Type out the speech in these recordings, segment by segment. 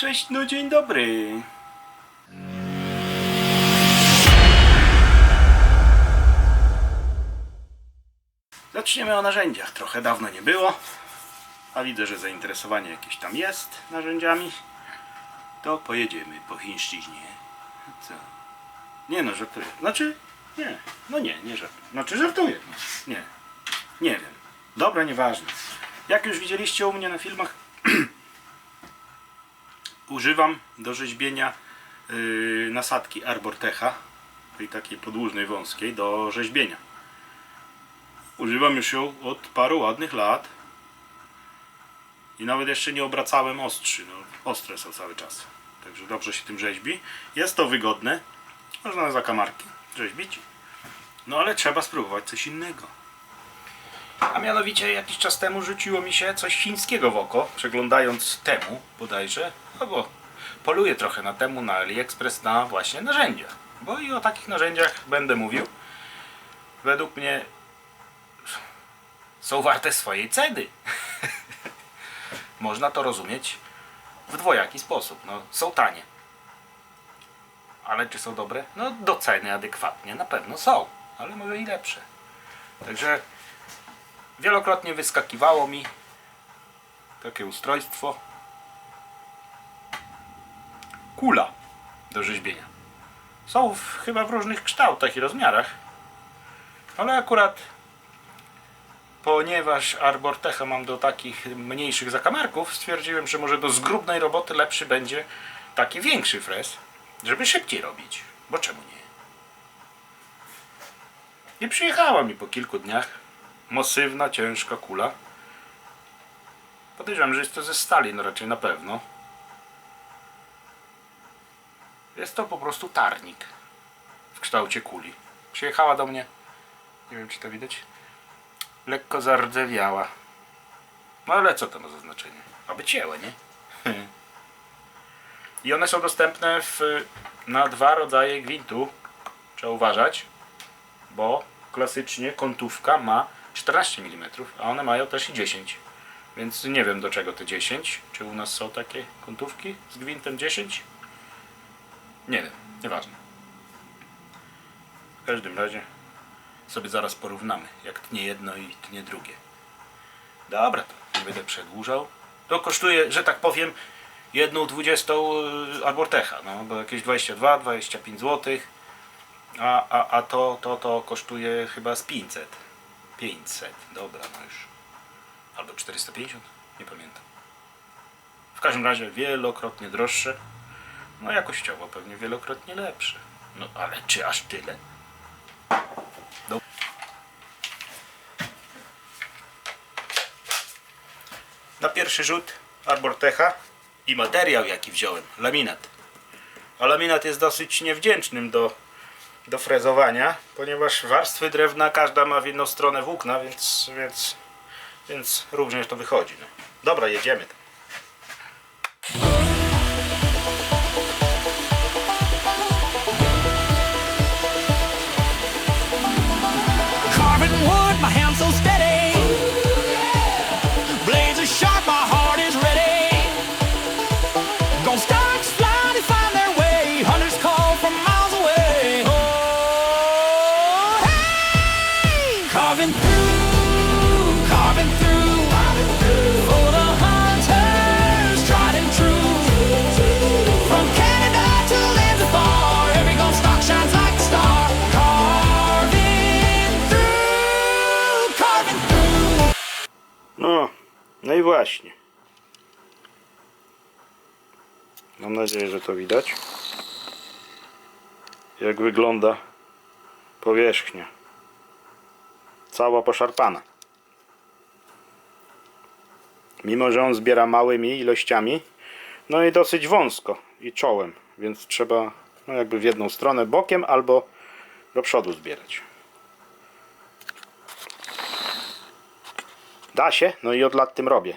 Cześć, no dzień dobry. Zaczniemy o narzędziach. Trochę dawno nie było, a widzę, że zainteresowanie jakieś tam jest narzędziami. To pojedziemy po chińszczyźnie. Co? Nie no, żartuję. Znaczy, nie. No nie, nie żartuję. Znaczy żartuję. Nie. Nie wiem. Dobra, nieważne. Jak już widzieliście u mnie na filmach, używam do rzeźbienia yy, nasadki Arbortecha, tej takiej podłużnej, wąskiej, do rzeźbienia. Używam już ją od paru ładnych lat i nawet jeszcze nie obracałem ostrzy. No, ostre są cały czas. Także dobrze się tym rzeźbi. Jest to wygodne. Można na zakamarki rzeźbić. No ale trzeba spróbować coś innego. A mianowicie jakiś czas temu rzuciło mi się coś chińskiego w oko, przeglądając temu bodajże, no bo poluję trochę na temu na AliExpress na właśnie narzędzia. Bo i o takich narzędziach będę mówił. Według mnie są warte swojej ceny. Można to rozumieć w dwojaki sposób. No, są tanie. Ale czy są dobre? No do ceny adekwatnie na pewno są, ale może i lepsze. Także wielokrotnie wyskakiwało mi takie ustrojstwo kula do rzeźbienia. Są w, chyba w różnych kształtach i rozmiarach, ale akurat ponieważ Arbortecha mam do takich mniejszych zakamarków, stwierdziłem, że może do zgrubnej roboty lepszy będzie taki większy fres, żeby szybciej robić. Bo czemu nie? I przyjechała mi po kilku dniach masywna, ciężka kula. Podejrzewam, że jest to ze stali, no raczej na pewno. Jest to po prostu tarnik w kształcie kuli. Przyjechała do mnie, nie wiem czy to widać, lekko zardzewiała. No ale co to ma za znaczenie? Aby cięły, nie? I one są dostępne w, na dwa rodzaje gwintu. Trzeba uważać, bo klasycznie kątówka ma 14 mm, a one mają też i 10. Więc nie wiem do czego te 10. Czy u nas są takie kątówki z gwintem 10? Nie wiem, nieważne. W każdym razie sobie zaraz porównamy, jak tnie jedno i tnie drugie. Dobra, to nie będę przedłużał. To kosztuje, że tak powiem, jedną dwudziestą y, Arbortecha, no bo jakieś 22-25 zł. A, a, a to, to, to kosztuje chyba z 500. 500, dobra, no już. Albo 450, nie pamiętam. W każdym razie wielokrotnie droższe. No jakościowo pewnie wielokrotnie lepsze. No ale czy aż tyle? No. Na pierwszy rzut Arbortecha i materiał jaki wziąłem, laminat. A laminat jest dosyć niewdzięcznym do, do frezowania, ponieważ warstwy drewna każda ma w jedną stronę włókna, więc, więc, więc również to wychodzi. No. Dobra, jedziemy. Właśnie. Mam nadzieję, że to widać. Jak wygląda powierzchnia. Cała poszarpana. Mimo, że on zbiera małymi ilościami, no i dosyć wąsko i czołem, więc trzeba no jakby w jedną stronę bokiem albo do przodu zbierać. Da się, no i od lat tym robię,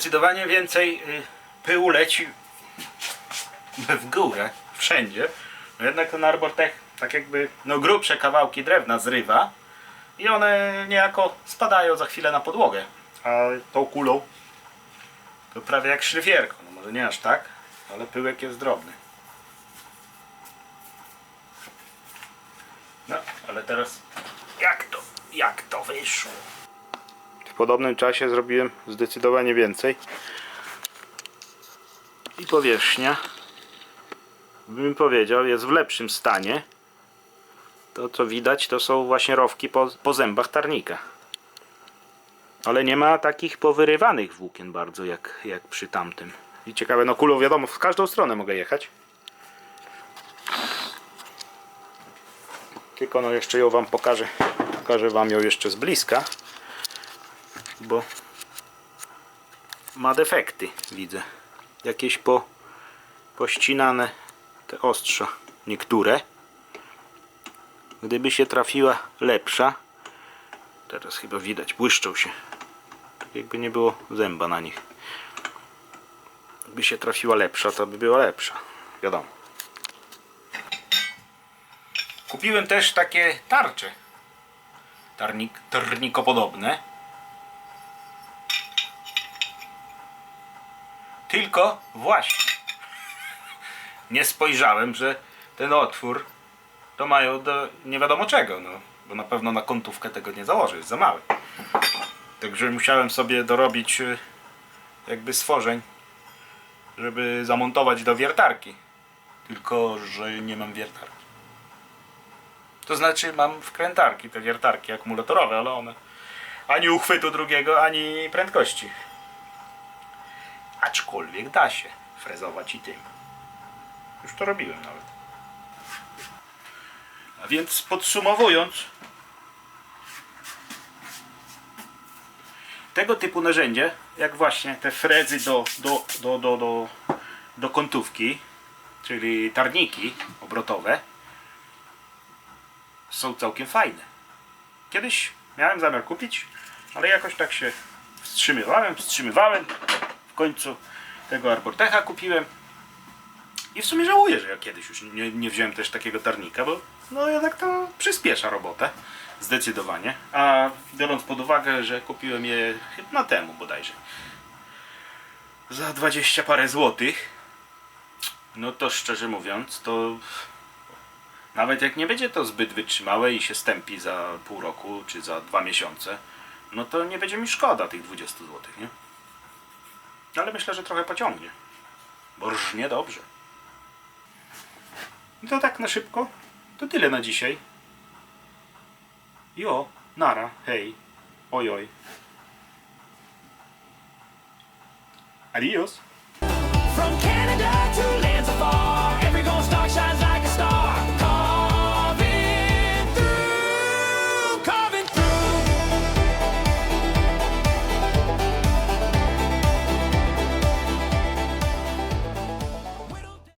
Zdecydowanie więcej y, pyłu leci w górę, wszędzie. No jednak ten Arbortech tak jakby no grubsze kawałki drewna zrywa i one niejako spadają za chwilę na podłogę. A tą kulą to prawie jak szlifierką. No może nie aż tak, ale pyłek jest drobny. No, ale teraz jak to, jak to wyszło? Podobnym czasie zrobiłem zdecydowanie więcej. I powierzchnia, bym powiedział, jest w lepszym stanie. To co widać to są właśnie rowki po, po zębach tarnika. Ale nie ma takich powyrywanych włókien bardzo jak, jak przy tamtym. I ciekawe, no kulą wiadomo, w każdą stronę mogę jechać. Tylko no jeszcze ją wam pokażę. Pokażę wam ją jeszcze z bliska. Bo ma defekty, widzę. Jakieś po, pościnane te ostrza. Niektóre. Gdyby się trafiła lepsza, teraz chyba widać, błyszczą się. Jakby nie było zęba na nich. Gdyby się trafiła lepsza, to by była lepsza. Wiadomo. Kupiłem też takie tarcze. Tarnik, tarnikopodobne. Tylko właśnie nie spojrzałem, że ten otwór to mają do nie wiadomo czego, no. Bo na pewno na kątówkę tego nie założę, jest za mały. Także musiałem sobie dorobić y, jakby stworzeń, żeby zamontować do wiertarki. Tylko, że nie mam wiertarki. To znaczy mam wkrętarki, te wiertarki akumulatorowe, ale one ani uchwytu drugiego, ani prędkości. Aczkolwiek da się frezować i tym. Już to robiłem nawet. A więc podsumowując, tego typu narzędzie, jak właśnie te frezy do, do, do, do, do, do kątówki, czyli tarniki obrotowe, są całkiem fajne. Kiedyś miałem zamiar kupić, ale jakoś tak się wstrzymywałem, wstrzymywałem. W końcu tego Arbortecha kupiłem. I w sumie żałuję, że ja kiedyś już nie, nie wziąłem też takiego tarnika, bo no jednak to przyspiesza robotę. Zdecydowanie. A biorąc pod uwagę, że kupiłem je chyba temu bodajże za 20 parę złotych, no to szczerze mówiąc, to nawet jak nie będzie to zbyt wytrzymałe i się stępi za pół roku czy za dwa miesiące, no to nie będzie mi szkoda tych 20 zł, nie? Ale myślę, że trochę pociągnie. Bo rżnie dobrze. I to tak na szybko. To tyle na dzisiaj. Jo, nara, hej, oj oj. Adios.